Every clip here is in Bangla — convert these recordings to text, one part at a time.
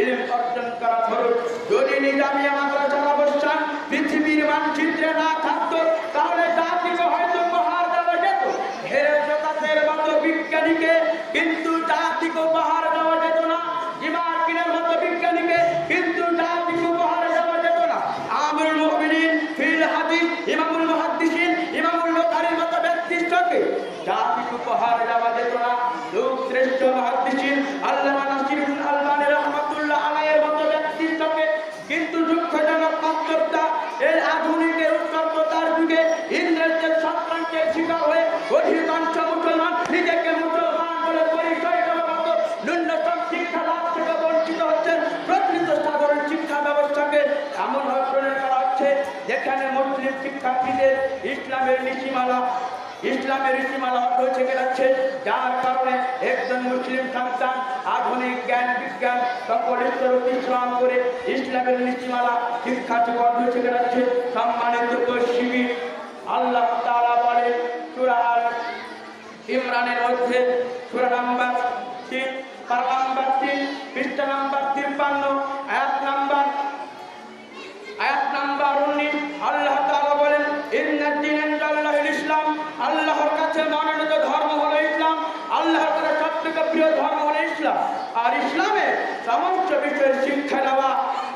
ইলম অর্জন করা ফরজ যদি নিজামিয়া মাদ্রাসার অবস্থান পৃথিবীর মানচিত্রে না থাকতো, তাহলে জাতিকে হয়তো উপহার দেওয়া যেত। হেরে জগতের মতো বিজ্ঞানীকে কিন্তু জাতিকে উপহার দেওয়া যেত না। জিমার্কিনের মতো বিজ্ঞানীকে কিন্তু জাতিকে উপহার দেওয়া যেত না। আমিরুল মুমিনিন, ফিল হাদিস, ইমামুল মুহাদ্দিসিন, ইমামুল বুখারীর মতো ব্যক্তিত্বকে জাতিকে উপহার দেওয়া যেত না। লোক শ্রেষ্ঠ মুহাদ্দিসিন আল্লামা মুসলিম শিক্ষার্থীদের ইসলামের নীতিমালা ইসলামের নীতিমালা অর্থ থেকে যাচ্ছে। যার কারণে একজন মুসলিম সন্তান আধুনিক জ্ঞান, বিজ্ঞান সকল স্তর অতিক্রম করে ইসলামের নীতিমালা শিক্ষা থেকে অর্থ থেকে যাচ্ছে। সম্মানিত পশ্চিমী আল্লাহ তারা বলে সূরা ইমরানের মধ্যে সূরা নাম্বার আল্লাহর কাছে মনোনীত ধর্ম হলো ইসলাম, আল্লাহর কাছে সব থেকে প্রিয় ধর্ম হলো ইসলাম। আর ইসলামে সমস্ত বিষয়ের শিক্ষা দেওয়া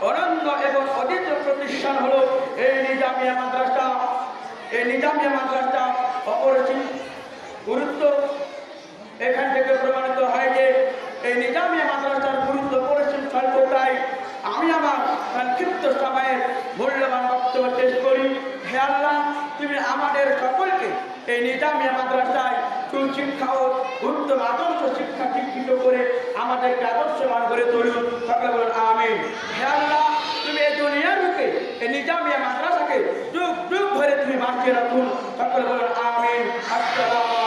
অনন্য এবং অদ্বিতীয় প্রতিষ্ঠান হলো এই নিজামিয়া মাদ্রাসা। এই নিজামিয়া মাদ্রাসা অপরিচিত, গুরুত্ব এখান থেকে প্রমাণিত হয় যে এই নিজামিয়া মাদ্রাসার গুরুত্ব পরিচিত স্বল্পতাই আমি আমার সংক্ষিপ্ত সময়ের মূল্যবান হে আল্লাহ তুমি আমাদের সকলকে এই নিজামিয়া মাদ্রাসায় সুশিক্ষা ও উত্তম আদর্শ শিক্ষা শিক্ষিত করে আমাদেরকে আদর্শবান করে তুলুন। সকলে বলুন আমি হে আল্লাহ তুমি এই দুনিয়ার রূপে এই নিজামিয়া মাদ্রাসাকে যুগ যুগ ধরে তুমি বাঁচিয়ে রাখুন। সকলে বলুন, আমিন। আসসালামু